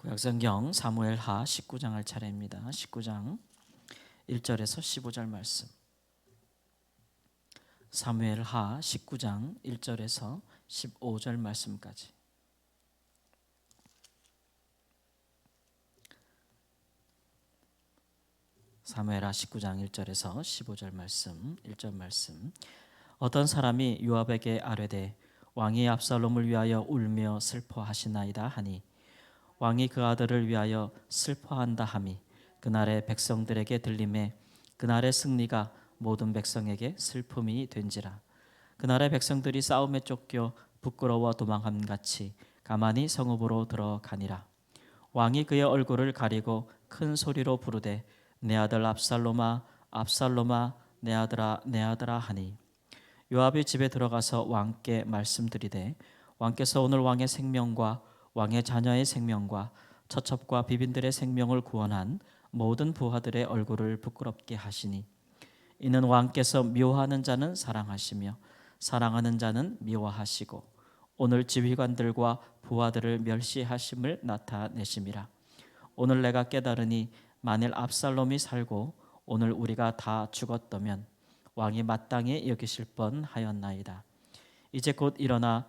구약성경 사무엘하 19장 할 차례입니다. 19장 1절에서 15절 말씀. 사무엘하 19장 1절에서 15절 말씀까지. 사무엘하 19장 1절에서 15절 말씀, 1절 말씀. 어떤 사람이 요압에게 아뢰되 왕이 압살롬을 위하여 울며 슬퍼하시나이다 하니 왕이 그 아들을 위하여 슬퍼한다 함이 그날의 백성들에게 들림에 그날의 승리가 모든 백성에게 슬픔이 된지라. 그날의 백성들이 싸움에 쫓겨 부끄러워 도망함 같이 가만히 성읍으로 들어가니라. 왕이 그의 얼굴을 가리고 큰 소리로 부르되 내 아들 압살롬아 압살롬아 내 아들아 내 아들아 하니. 요압이 집에 들어가서 왕께 말씀드리되 왕께서 오늘 왕의 생명과 왕의 자녀의 생명과 처첩과 비빈들의 생명을 구원한 모든 부하들의 얼굴을 부끄럽게 하시니 이는 왕께서 미워하는 자는 사랑하시며 사랑하는 자는 미워하시고 오늘 지휘관들과 부하들을 멸시하심을 나타내심이라. 오늘 내가 깨달으니 만일 압살롬이 살고 오늘 우리가 다 죽었다면 왕이 마땅히 여기실 뻔하였나이다. 이제 곧 일어나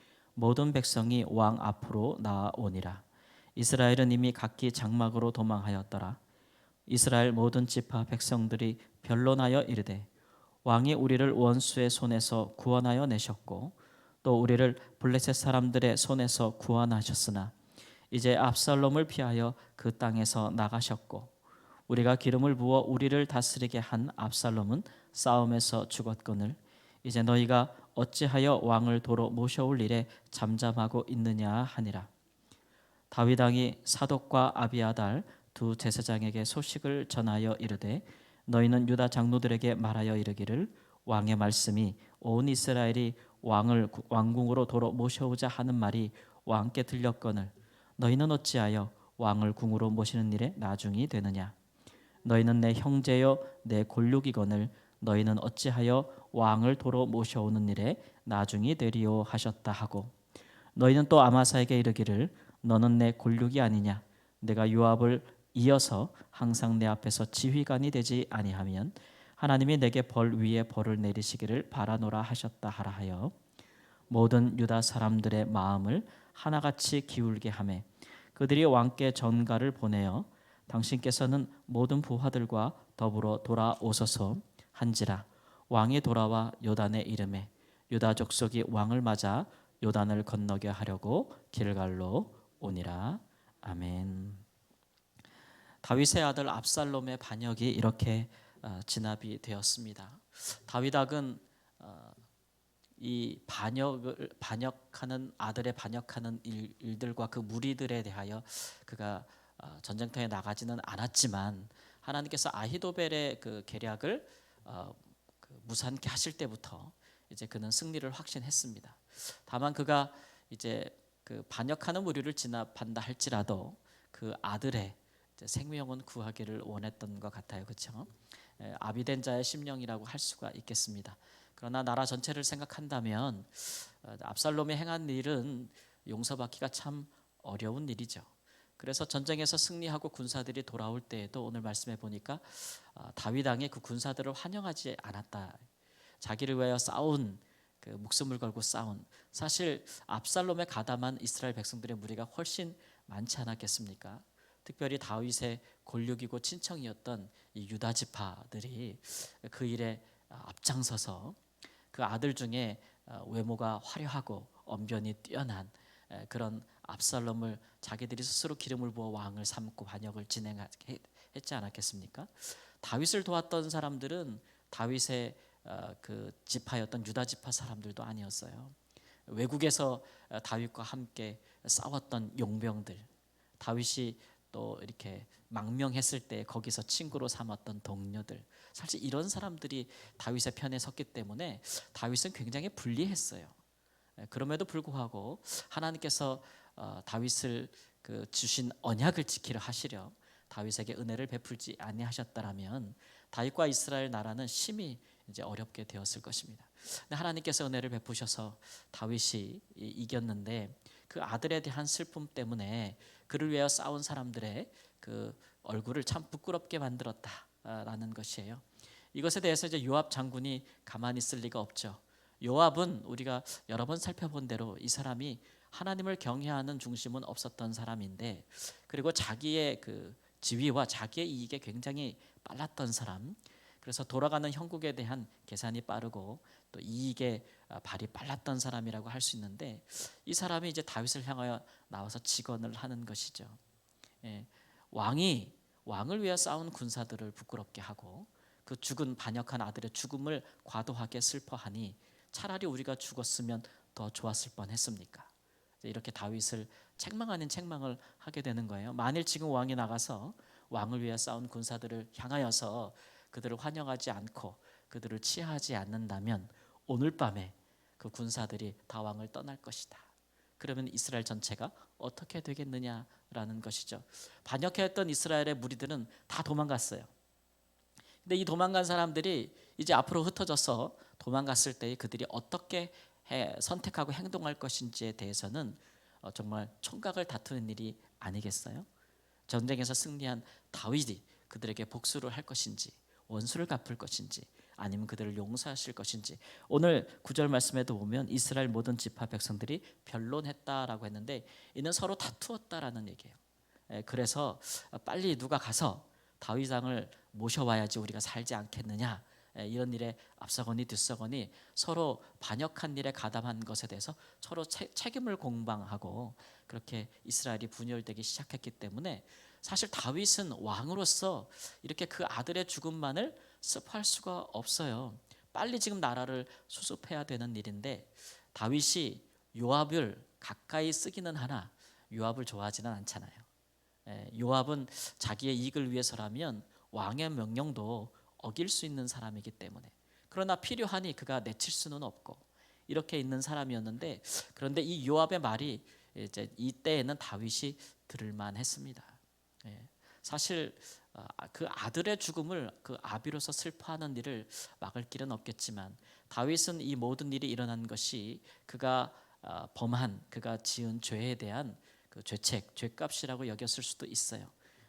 모든 백성이 왕 앞으로 나아오니라. 이스라엘은 이미 각기 장막으로 도망하였더라. 이스라엘 모든 지파 백성들이 변론하여 이르되 왕이 우리를 원수의 손에서 구원하여 내셨고 또 우리를 블레셋 사람들의 손에서 구원하셨으나 이제 압살롬을 피하여 그 땅에서 나가셨고 우리가 기름을 부어 우리를 다스리게 한 압살롬은 싸움에서 죽었거늘 이제 너희가 어찌하여 왕을 도로 모셔올 일에 잠잠하고 있느냐 하니라. 다윗 왕이 사독과 아비아달 두 제사장에게 소식을 전하여 이르되 너희는 유다 장로들에게 말하여 이르기를 왕의 말씀이 온 이스라엘이 왕을 왕궁으로 도로 모셔오자 하는 말이 왕께 들렸거늘 너희는 어찌하여 왕을 궁으로 모시는 일에 나중이 되느냐 너희는 내 형제여 내 골육이거늘 너희는 어찌하여 왕을 도로 모셔오는 일에 나중이 되리오 하셨다 하고 너희는 또 아마사에게 이르기를 너는 내 골육이 아니냐? 내가 요압을 이어서 항상 내 앞에서 지휘관이 되지 아니하면 하나님이 내게 벌 위에 벌을 내리시기를 바라노라 하셨다 하라 하여 모든 유다 사람들의 마음을 하나같이 기울게 하매 그들이 왕께 전가를 보내어 당신께서는 모든 부하들과 더불어 돌아오소서 한지라 왕이 돌아와 요단의 이름에 유다 족속이 왕을 맞아 요단을 건너게 하려고 길갈로 오니라 아멘. 다윗의 아들 압살롬의 반역이 이렇게 어, 진압이 되었습니다. 다윗악은 어, 이 반역을 반역하는 아들의 반역하는 일, 들과그 무리들에 대하여 그가 어, 전쟁터에 나가지는 않았지만 하나님께서 아히도벨의 그 계략을 그 무산케 하실 때부터 이제 그는 승리를 확신했습니다. 다만 그가 이제 그 반역하는 무리를 진압한다 할지라도 그 아들의 생명은 구하기를 원했던 것 같아요. 그렇죠? 아비된 자의 심령이라고 할 수가 있겠습니다. 그러나 나라 전체를 생각한다면 어, 압살롬이 행한 일은 용서받기가 참 어려운 일이죠. 그래서 전쟁에서 승리하고 군사들이 돌아올 때에도 오늘 말씀해 보니까 아, 다윗 왕이 그 군사들을 환영하지 않았다. 자기를 위하여 싸운 그 목숨을 걸고 싸운 사실 압살롬에 가담한 이스라엘 백성들의 무리가 훨씬 많지 않았겠습니까? 특별히 다윗의 골육이고 친청이었던 이 유다 지파들이 그 일에 앞장서서 그 아들 중에 어, 외모가 화려하고 언변이 뛰어난 그런 압살롬을 자기들이 스스로 기름을 부어 왕을 삼고 반역을 진행했지 않았겠습니까? 다윗을 도왔던 사람들은 다윗의 어, 그 지파였던 유다 지파 사람들도 아니었어요. 외국에서 어, 다윗과 함께 싸웠던 용병들, 다윗이 또 이렇게 망명했을 때 거기서 친구로 삼았던 동료들 사실 이런 사람들이 다윗의 편에 섰기 때문에 다윗은 굉장히 불리했어요. 예, 그럼에도 불구하고 하나님께서 어, 다윗을 그 주신 언약을 지키려 하시려 다윗에게 은혜를 베풀지 아니하셨다라면 다윗과 이스라엘 나라는 심히 이제 어렵게 되었을 것입니다. 하나님께서 은혜를 베푸셔서 다윗이 이- 이겼는데 그 아들에 대한 슬픔 때문에 그를 위하여 싸운 사람들의 그 얼굴을 참 부끄럽게 만들었다라는 것이에요. 이것에 대해서 이제 요압 장군이 가만히 있을 리가 없죠. 요압은 우리가 여러 번 살펴본 대로 이 사람이 하나님을 경외하는 중심은 없었던 사람인데 그리고 자기의 그 지위와 자기의 이익에 굉장히 빨랐던 사람. 그래서 돌아가는 형국에 대한 계산이 빠르고 또 이익에 아, 발이 빨랐던 사람이라고 할 수 있는데 이 사람이 이제 다윗을 향하여 나와서 직언을 하는 것이죠. 예, 왕이 왕을 위해 싸운 군사들을 부끄럽게 하고 그 죽은 반역한 아들의 죽음을 과도하게 슬퍼하니 차라리 우리가 죽었으면 더 좋았을 뻔했습니까? 이렇게 다윗을 책망 아닌 책망을 하게 되는 거예요. 만일 지금 왕이 나가서 왕을 위해 싸운 군사들을 향하여서 그들을 환영하지 않고 그들을 치하하지 않는다면 오늘 밤에 그 군사들이 다 왕을 떠날 것이다. 그러면 이스라엘 전체가 어떻게 되겠느냐라는 것이죠. 반역했던 이스라엘의 무리들은 다 도망갔어요. 근데 이 도망간 사람들이 이제 앞으로 흩어져서 도망갔을 때 그들이 어떻게 해, 선택하고 행동할 것인지에 대해서는 어, 정말 총각을 다투는 일이 아니겠어요? 전쟁에서 승리한 다윗이 그들에게 복수를 할 것인지 원수를 갚을 것인지 아니면 그들을 용서하실 것인지 오늘 구절 말씀에도 보면 이스라엘 모든 지파 백성들이 변론했다라고 했는데 이는 서로 다투었다라는 얘기예요. 예, 그래서 빨리 누가 가서 다윗왕을 모셔와야지 우리가 살지 않겠느냐 예, 이런 일에 앞서거니 뒤서거니 서로 반역한 일에 가담한 것에 대해서 서로 채- 책임을 공방하고 그렇게 이스라엘이 분열되기 시작했기 때문에 사실 다윗은 왕으로서 이렇게 그 아들의 죽음만을 습할 수가 없어요. 빨리 지금 나라를 수습해야 되는 일인데 다윗이 요압을 가까이 쓰기는 하나 요압을 좋아하지는 않잖아요. 예, 요압은 자기의 이익을 위해서라면 왕의 명령도 어길 수 있는 사람이기 때문에 그러나 필요하니 그가 내칠 수는 없고 이렇게 있는 사람이었는데 그런데 이 요압의 말이 이제 이때에는 다윗이 들을 만 했습니다. 예, 사실 아, 그 아들의 죽음을 그 아비로서 슬퍼하는 일을 막을 길은 없겠지만 다윗은 이 모든 일이 일어난 것이 그가 아, 범한 그가 지은 죄에 대한 그 죄책, 죄값이라고 여겼을 수도 있어요.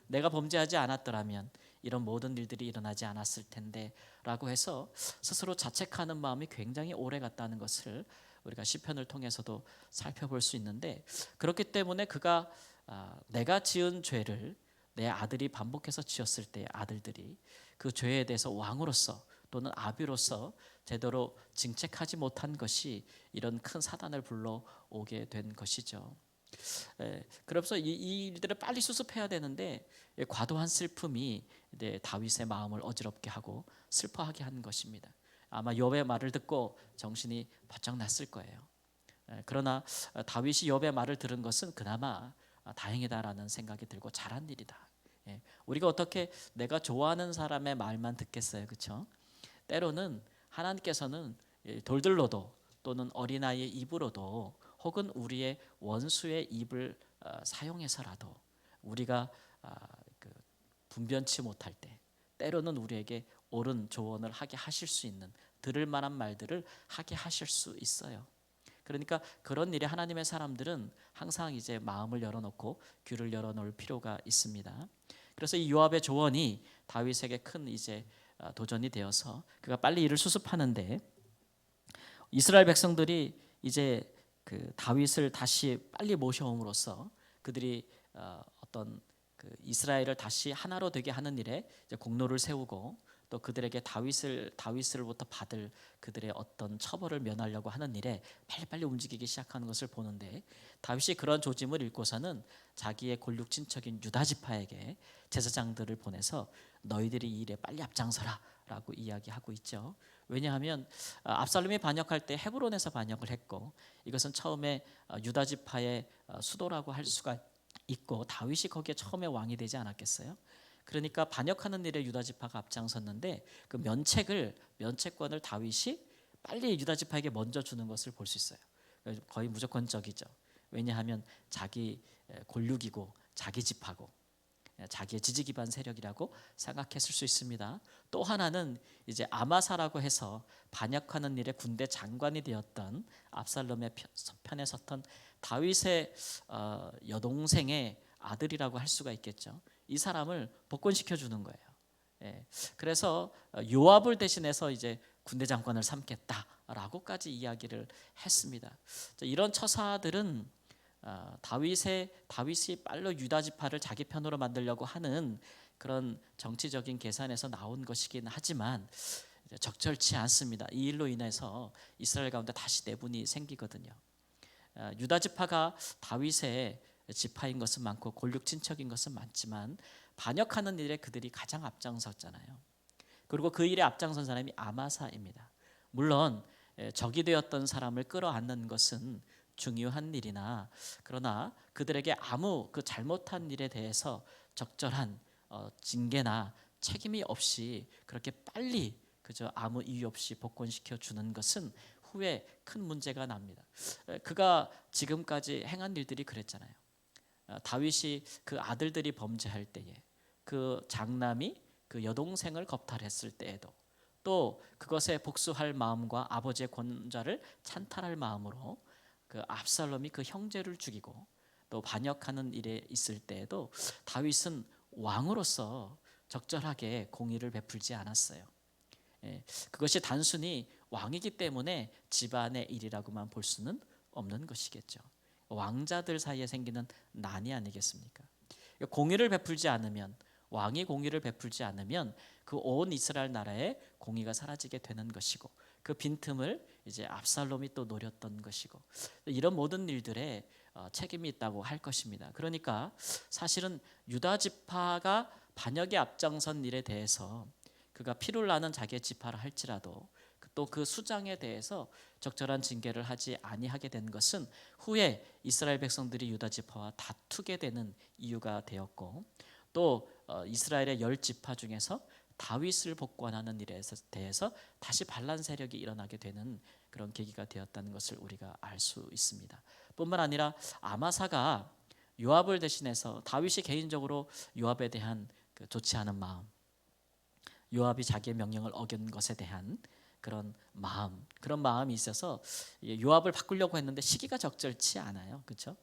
내가 범죄하지 않았더라면 이런 모든 일들이 일어나지 않았을 텐데 라고 해서 스스로 자책하는 마음이 굉장히 오래 갔다는 것을 우리가 시편을 통해서도 살펴볼 수 있는데 그렇기 때문에 그가 아, 내가 지은 죄를 내 아들이 반복해서 지었을 때 아들들이 그 죄에 대해서 왕으로서 또는 아비로서 제대로 징책하지 못한 것이 이런 큰 사단을 불러오게 된 것이죠. 예, 그래서 이, 이 일들을 빨리 수습해야 되는데 예, 과도한 슬픔이 이제 다윗의 마음을 어지럽게 하고 슬퍼하게 한 것입니다. 아마 욥의 말을 듣고 정신이 바짝 났을 거예요. 예, 그러나 어, 다윗이 욥의 말을 들은 것은 그나마 아, 다행이다라는 생각이 들고 잘한 일이다. 예, 우리가 어떻게 내가 좋아하는 사람의 말만 듣겠어요, 그렇죠? 때로는 하나님께서는 예, 돌들로도 또는 어린아이의 입으로도 혹은 우리의 원수의 입을 어, 사용해서라도 우리가 아, 그 분변치 못할 때 때로는 우리에게 옳은 조언을 하게 하실 수 있는 들을 만한 말들을 하게 하실 수 있어요. 그러니까 그런 일에 하나님의 사람들은 항상 이제 마음을 열어놓고 귀를 열어놓을 필요가 있습니다. 그래서 이 요압의 조언이 다윗에게 큰 이제 아, 도전이 되어서 그가 빨리 일을 수습하는데 이스라엘 백성들이 이제 그 다윗을 다시 빨리 모셔옴으로써 그들이 어, 어떤 그 이스라엘을 다시 하나로 되게 하는 일에 공로를 세우고 또 그들에게 다윗을 다윗을부터 받을 그들의 어떤 처벌을 면하려고 하는 일에 빨리빨리 움직이기 시작하는 것을 보는데 다윗이 그런 조짐을 읽고서는 자기의 골육 친척인 유다 지파에게 제사장들을 보내서 너희들이 이 일에 빨리 앞장서라라고 이야기하고 있죠. 왜냐하면 아, 압살롬이 반역할 때 헤브론에서 반역을 했고 이것은 처음에 아, 유다 지파의 아, 수도라고 할 수가 있고 다윗이 거기에 처음에 왕이 되지 않았겠어요? 그러니까 반역하는 일에 유다 지파가 앞장섰는데 그 면책을 면책권을 다윗이 빨리 유다 지파에게 먼저 주는 것을 볼 수 있어요. 거의 무조건적이죠. 왜냐하면 자기 골육이고 자기 집하고 자기의 지지 기반 세력이라고 생각했을 수 있습니다. 또 하나는 이제 아마사라고 해서 반역하는 일에 군대 장관이 되었던 압살롬의 편에 섰던 다윗의 어, 여동생의 아들이라고 할 수가 있겠죠. 이 사람을 복권시켜 주는 거예요. 예. 그래서 요압을 대신해서 이제 군대 장관을 삼겠다라고까지 이야기를 했습니다. 이런 처사들은 어, 다윗의 다윗이 빨로 유다 지파를 자기 편으로 만들려고 하는 그런 정치적인 계산에서 나온 것이긴 하지만 적절치 않습니다. 이 일로 인해서 이스라엘 가운데 다시 내분이 생기거든요. 어, 유다 지파가 다윗의 지파인 것은 많고 골육 친척인 것은 많지만 반역하는 일에 그들이 가장 앞장섰잖아요. 그리고 그 일에 앞장선 사람이 아마사입니다. 물론 적이 되었던 사람을 끌어안는 것은 중요한 일이나 그러나 그들에게 아무 그 잘못한 일에 대해서 적절한 어, 징계나 책임이 없이 그렇게 빨리 그저 아무 이유 없이 복권시켜 주는 것은 후에 큰 문제가 납니다. 그가 지금까지 행한 일들이 그랬잖아요. 어, 다윗이 그 아들들이 범죄할 때에 그 장남이 그 여동생을 겁탈했을 때에도 또 그것에 복수할 마음과 아버지의 권좌를 찬탈할 마음으로 그 압살롬이 그 형제를 죽이고 또 반역하는 일에 있을 때에도 다윗은 왕으로서 적절하게 공의를 베풀지 않았어요. 예, 그것이 단순히 왕이기 때문에 집안의 일이라고만 볼 수는 없는 것이겠죠. 왕자들 사이에 생기는 난이 아니겠습니까? 공의를 베풀지 않으면 왕이 공의를 베풀지 않으면 그 온 이스라엘 나라의 공의가 사라지게 되는 것이고 그 빈틈을 이제 압살롬이 또 노렸던 것이고 이런 모든 일들에 어, 책임이 있다고 할 것입니다. 그러니까 사실은 유다 지파가 반역에 앞장선 일에 대해서 그가 피를 나는 자기의 지파를 할지라도 또 그 수장에 대해서 적절한 징계를 하지 아니하게 된 것은 후에 이스라엘 백성들이 유다 지파와 다투게 되는 이유가 되었고 또 어, 이스라엘의 열 지파 중에서 다윗을 복권하는 일에 대해서 다시 반란 세력이 일어나게 되는 그런 계기가 되었다는 것을 우리가 알 수 있습니다. 뿐만 아니라 아마사가 요압을 대신해서 다윗이 개인적으로 요압에 대한 그 좋지 않은 마음, 요압이 자기의 명령을 어긴 것에 대한 그런 마음, 그런 마음이 있어서 요압을 바꾸려고 했는데 시기가 적절치 않아요. 그렇죠?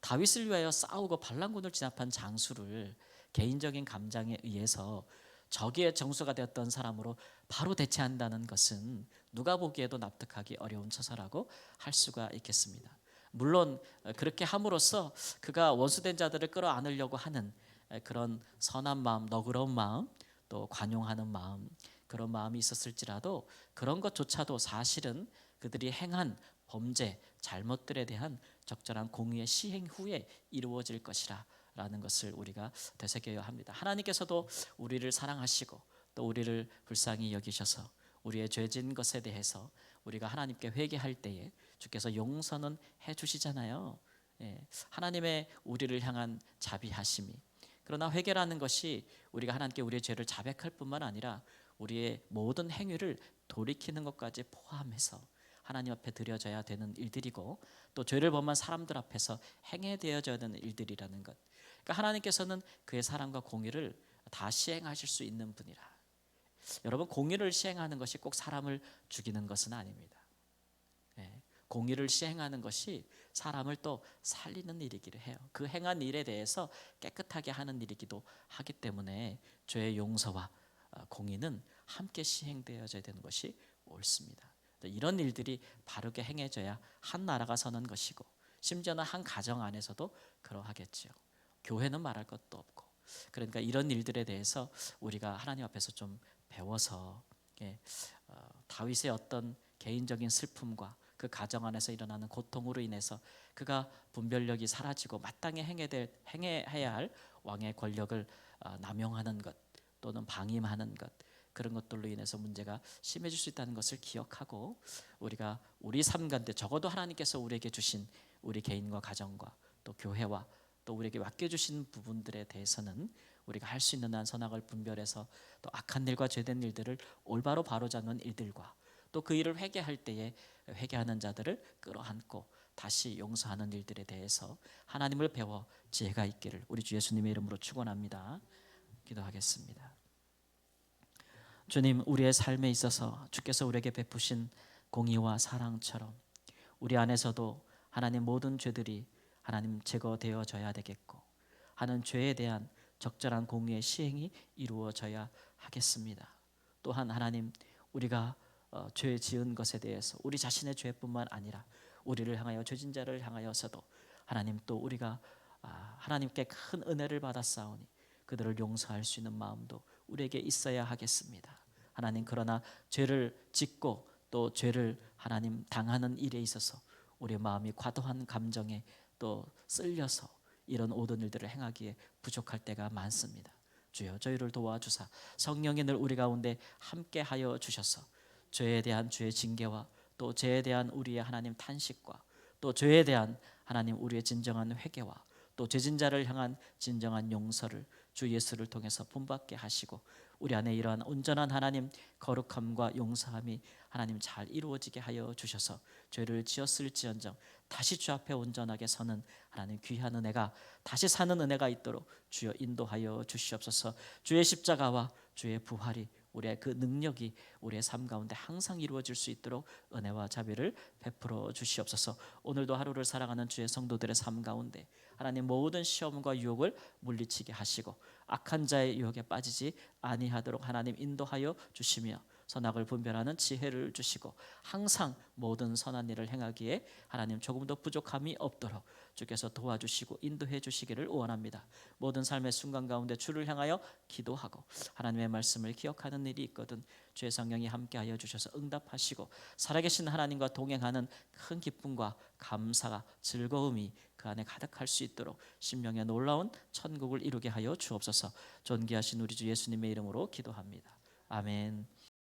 다윗을 위하여 싸우고 반란군을 진압한 장수를 개인적인 감정에 의해서 적의 정수가 되었던 사람으로 바로 대체한다는 것은 누가 보기에도 납득하기 어려운 처사라고 할 수가 있겠습니다. 물론 그렇게 함으로써 그가 원수된 자들을 끌어안으려고 하는 그런 선한 마음, 너그러운 마음, 또 관용하는 마음 그런 마음이 있었을지라도 그런 것조차도 사실은 그들이 행한 범죄, 잘못들에 대한 적절한 공의의 시행 후에 이루어질 것이라 라는 것을 우리가 되새겨야 합니다. 하나님께서도 우리를 사랑하시고 또 우리를 불쌍히 여기셔서 우리의 죄진 것에 대해서 우리가 하나님께 회개할 때에 주께서 용서는 해 주시잖아요. 예, 하나님의 우리를 향한 자비하심이 그러나 회개라는 것이 우리가 하나님께 우리의 죄를 자백할 뿐만 아니라 우리의 모든 행위를 돌이키는 것까지 포함해서 하나님 앞에 드려져야 되는 일들이고 또 죄를 범한 사람들 앞에서 행해되어져야 되는 일들이라는 것. 그러니까 하나님께서는 그의 사랑과 공의를 다 시행하실 수 있는 분이라. 여러분 공의를 시행하는 것이 꼭 사람을 죽이는 것은 아닙니다. 네, 공의를 시행하는 것이 사람을 또 살리는 일이기도 해요. 그 행한 일에 대해서 깨끗하게 하는 일이기도 하기 때문에 죄의 용서와 어, 공의는 함께 시행되어져야 되는 것이 옳습니다. 이런 일들이 바르게 행해져야 한 나라가 서는 것이고 심지어는 한 가정 안에서도 그러하겠지요. 교회는 말할 것도 없고. 그러니까 이런 일들에 대해서 우리가 하나님 앞에서 좀 배워서 예, 어, 다윗의 어떤 개인적인 슬픔과 그 가정 안에서 일어나는 고통으로 인해서 그가 분별력이 사라지고 마땅히 행해될, 행해야 할 왕의 권력을 어, 남용하는 것 또는 방임하는 것 그런 것들로 인해서 문제가 심해질 수 있다는 것을 기억하고 우리가 우리 삶 가운데 적어도 하나님께서 우리에게 주신 우리 개인과 가정과 또 교회와 또 우리에게 맡겨주신 부분들에 대해서는 우리가 할 수 있는 한 선악을 분별해서 또 악한 일과 죄된 일들을 올바로 바로잡는 일들과 또 그 일을 회개할 때에 회개하는 자들을 끌어안고 다시 용서하는 일들에 대해서 하나님을 배워 지혜가 있기를 우리 주 예수님의 이름으로 축원합니다. 기도하겠습니다. 주님 우리의 삶에 있어서 주께서 우리에게 베푸신 공의와 사랑처럼 우리 안에서도 하나님 모든 죄들이 하나님 제거되어져야 되겠고 하는 죄에 대한 적절한 공의의 시행이 이루어져야 하겠습니다. 또한 하나님 우리가 어, 죄 지은 것에 대해서 우리 자신의 죄뿐만 아니라 우리를 향하여 죄진 자를 향하여서도 하나님 또 우리가 아, 하나님께 큰 은혜를 받았사오니 그들을 용서할 수 있는 마음도 우리에게 있어야 하겠습니다. 하나님 그러나 죄를 짓고 또 죄를 하나님 당하는 일에 있어서 우리의 마음이 과도한 감정에 또 쓸려서 이런 모든 일들을 행하기에 부족할 때가 많습니다. 주여 저희를 도와주사 성령이 늘 우리 가운데 함께하여 주셔서 죄에 대한 주의 징계와 또 죄에 대한 우리의 하나님 탄식과 또 죄에 대한 하나님 우리의 진정한 회개와 또 죄진자를 향한 진정한 용서를 주 예수를 통해서 본받게 하시고 우리 안에 이러한 온전한 하나님 거룩함과 용서함이 하나님 잘 이루어지게 하여 주셔서 죄를 지었을지언정 다시 주 앞에 온전하게 서는 하나님 귀한 은혜가 다시 사는 은혜가 있도록 주여 인도하여 주시옵소서 주의 십자가와 주의 부활이 우리의 그 능력이 우리의 삶 가운데 항상 이루어질 수 있도록 은혜와 자비를 베풀어 주시옵소서. 오늘도 하루를 살아가는 주의 성도들의 삶 가운데 하나님 모든 시험과 유혹을 물리치게 하시고 악한 자의 유혹에 빠지지 아니하도록 하나님 인도하여 주시며 선악을 분별하는 지혜를 주시고 항상 모든 선한 일을 행하기에 하나님 조금도 부족함이 없도록 주께서 도와주시고 인도해 주시기를 원합니다. 모든 삶의 순간 가운데 주를 향하여 기도하고 하나님의 말씀을 기억하는 일이 있거든 주의 성령이 함께하여 주셔서 응답하시고 살아계신 하나님과 동행하는 큰 기쁨과 감사가 즐거움이 그 안에 가득할 수 있도록 심령에 놀라운 천국을 이루게 하여 주옵소서 존귀하신 우리 주 예수님의 이름으로 기도합니다. 아멘.